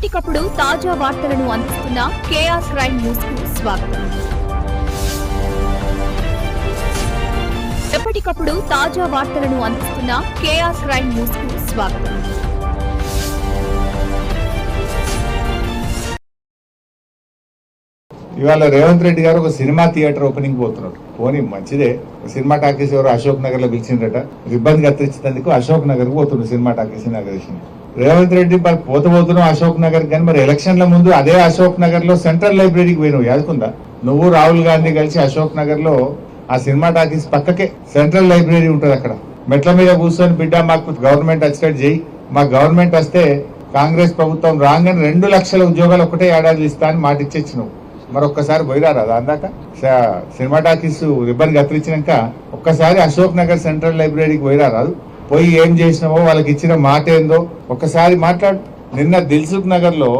ఎప్పటికప్పుడు తాజా వార్తలను అందిస్తున్న కేఆర్ క్రైమ్ న్యూస్కు స్వాగతం. ఎప్పటికప్పుడు తాజా వార్తలను అందిస్తున్న కేఆర్ క్రైమ్ న్యూస్కు స్వాగతం. ఇవాళ రేవంత్ రెడ్డి గారు ఒక సినిమా థియేటర్ ఓపెనింగ్ పోతున్నాడు. పోనీ మంచిదే. సినిమా టాకీస్ ఎవరు అశోక్ నగర్లో పిలిచిండ్రట. ఇబ్బంది కత్తిరించినందుకు అశోక్ నగర్ పోతున్నారు సినిమా టాకీస్ నగర్ రేవంత్ రెడ్డి మరి పోత పోతున్నావు అశోక్ నగర్ కానీ మరి ఎలక్షన్ల ముందు అదే అశోక్ నగర్లో సెంట్రల్ లైబ్రరీకి పోయినావు యాదుకుందా? నువ్వు రాహుల్ గాంధీ కలిసి అశోక్ నగర్లో ఆ సినిమా టాకీస్ పక్కకే సెంట్రల్ లైబ్రరీ ఉంటుంది అక్కడ. మెట్ల మీద కూర్చొని బిడ్డ మాకు గవర్నమెంట్ వచ్చినట్టు చేయి మా గవర్నమెంట్ వస్తే కాంగ్రెస్ ప్రభుత్వం రాగానే రెండు లక్షల ఉద్యోగాలు ఒకటే ఏడాది ఇస్తా అని మాట ఇచ్చేచ్చు నువ్వు మరొక్కసారి పోయిరారా దాందాక సినిమా టాకీస్ రిబ్బన్ కత్తిరించినాక ఒక్కసారి అశోక్ నగర్ సెంట్రల్ లైబ్రరీకి పోయిరారాదు పోయి ఏం చేసినావో వాళ్ళకి ఇచ్చిన మాట ఏందో ఒక్కసారి మాట్లాడు. నిన్న దిల్సుఖ్ నగర్లో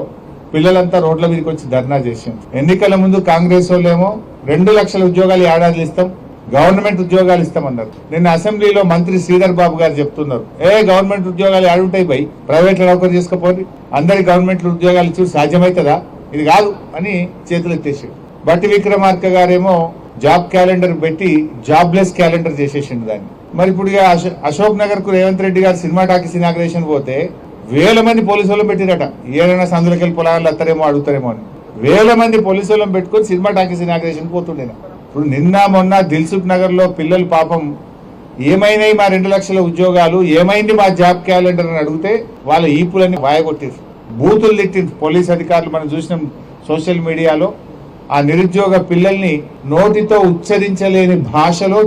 పిల్లలంతా రోడ్ల మీదకి వచ్చి ధర్నా చేసింది ఎన్నికల ముందు కాంగ్రెస్ వాళ్ళేమో రెండు లక్షల ఉద్యోగాలు ఏడాది ఇస్తాం గవర్నమెంట్ ఉద్యోగాలు ఇస్తామన్నారు. నిన్న అసెంబ్లీలో మంత్రి శ్రీధర్ బాబు గారు చెప్తున్నారు. ఏ గవర్నమెంట్ ఉద్యోగాలు ఆడుంటాయి పోయి ప్రైవేట్లో నౌకరు చేసుకోపోయి అందరి గవర్నమెంట్ ఉద్యోగాలు ఇచ్చి సాధ్యమవుతుందా ఇది కాదు అని చేతులు ఎత్తేసాడు బట్టి విక్రమార్క గారేమో జాబ్ క్యాలెండర్ పెట్టి జాబ్లెస్ క్యాలెండర్ చేసేసిండు దాన్ని. మరి ఇప్పుడు అశోక్ నగర్కు రేవంత్ రెడ్డి గారు సినిమా టాకీస్ ఇనాగ్రేషన్ పోతే వేల మంది పోలీసు వాళ్ళని పెట్టిరట. ఏదైనా సందులకి వెళ్ళి పొలాలు వస్తారేమో అడుగుతారేమో అని. వేల మంది పోలీసు వాళ్ళని పెట్టుకొని సినిమా టాకీస్ ఇనాగ్రేషన్ పోతుండే ఇప్పుడు నిన్న మొన్న దిల్సుఖ్ నగర్లో పిల్లలు పాపం ఏమైనాయి మా రెండు లక్షల ఉద్యోగాలు ఏమైంది మా జాబ్ క్యాలెండర్ అని అడిగితే వాళ్ళ ఈపులన్నీ వాయగొట్టారు బూతులు తిట్టింది. పోలీస్ అధికారులు మనం చూసినాం సోషల్ మీడియాలో. ఆ నిరుద్యోగ పిల్లల్ని నోటితో ఉచ్చరించలేని భాషలో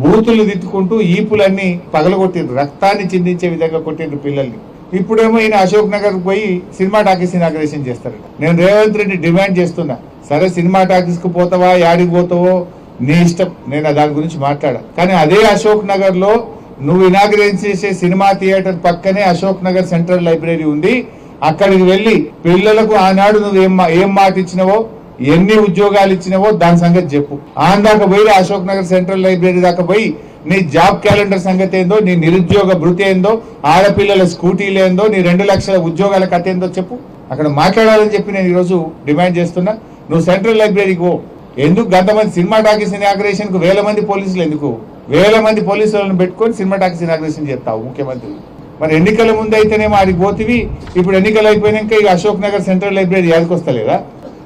బూతులు దిద్దుకుంటూ ఈపులన్నీ పగలగొట్టిండ్రు. రక్తాన్ని చిందించే విధంగా కొట్టిండ్రు పిల్లల్ని. ఇప్పుడేమో ఈయన అశోక్ నగర్ పోయి సినిమా టాకీస్ ఇనాగ్రేషన్ చేస్తారు నేను రేవంత్ రెడ్డి డిమాండ్ చేస్తున్నా. సరే సినిమా టాకీస్కు పోతావా? యాడికి పోతావో? నీ ఇష్టం. నేను దాని గురించి మాట్లాడా. కానీ అదే అశోక్ నగర్లో నువ్వు ఇనాగ్రేట్ చేసే సినిమా థియేటర్ పక్కనే అశోక్ నగర్ సెంట్రల్ లైబ్రరీ ఉంది. అక్కడికి వెళ్ళి పిల్లలకు ఆనాడు నువ్వు ఏం ఏం మాట ఇచ్చినవో ఎన్ని ఉద్యోగాలు ఇచ్చినవో దాని సంగతి చెప్పు. ఆందాక దాకా పోయి అశోక్ నగర్ సెంట్రల్ లైబ్రరీ దాకా పోయి నీ జాబ్ క్యాలెండర్ సంగతి ఏందో నీ నిరుద్యోగ భృతి ఏందో ఆడపిల్లల స్కూటీలు ఏందో నీ రెండు లక్షల ఉద్యోగాల కథ ఏందో చెప్పు. అక్కడ మాట్లాడాలని చెప్పి నేను ఈరోజు డిమాండ్ చేస్తున్నా. నువ్వు సెంట్రల్ లైబ్రరీకి పో. ఎందుకు గంతమంది సినిమా టాకీస్ ఇనాగ్రేషన్కు వేల మంది పోలీసులు ఎందుకు? వేల మంది పోలీసులను పెట్టుకొని సినిమా టాకీస్ ఇనాగ్రేషన్ చేస్తావు ముఖ్యమంత్రి. మరి ఎన్నికల ముందు అయితేనేమో ఆడికి పోతివి ఇప్పుడు ఎన్నికలు అయిపోయినాక ఇక అశోక్ నగర్ సెంట్రల్ లైబ్రరీ యాదకొస్తలేదా?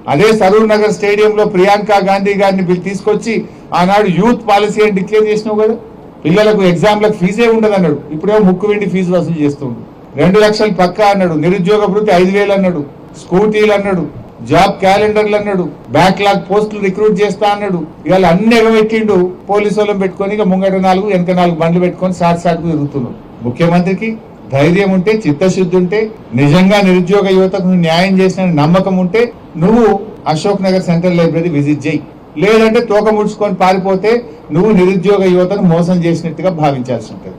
అదే సరూర్ నగర్ స్టేడియంలో ప్రియాంక గాంధీ గారిని తీసుకొచ్చి ఆనాడు యూత్ పాలసీ అని డిక్లేర్ చేసినావు కదా? పిల్లలకు ఎగ్జామ్లకు ఫీజే ఉండదు అన్నాడు. ఇప్పుడేమో ముక్కు వెండి ఫీజు వసూలు చేస్తుండు. రెండు లక్షలు పక్కా అన్నాడు. నిరుద్యోగ వృత్తి ఐదు వేలు అన్నాడు. స్కూటీలు అన్నాడు. జాబ్ క్యాలెండర్లు అన్నాడు. బ్యాక్లాగ్ పోస్టులు రిక్రూట్ చేస్తా అన్నాడు. ఇవాళ అన్ని ఎగబెట్టిండు. పోలీసు వాళ్ళని పెట్టుకొని ఇక ముంగట నాలుగు వెనక నాలుగు బండ్లు పెట్టుకొని సాట్ సాటుకు తిరుగుతున్నాడు. ముఖ్యమంత్రికి ధైర్యం ఉంటే చిత్తశుద్ధి ఉంటే నిజంగా నిరుద్యోగ యువతకు నువ్వు న్యాయం చేసిన నమ్మకం ఉంటే నువ్వు Ashok Nagar central library visit చేయి. లేదంటే తోక ముడుచుకొని పారిపోతే నువ్వు నిరుద్యోగ యువతను మోసం చేసినట్టుగా భావించాల్సి ఉంటుంది.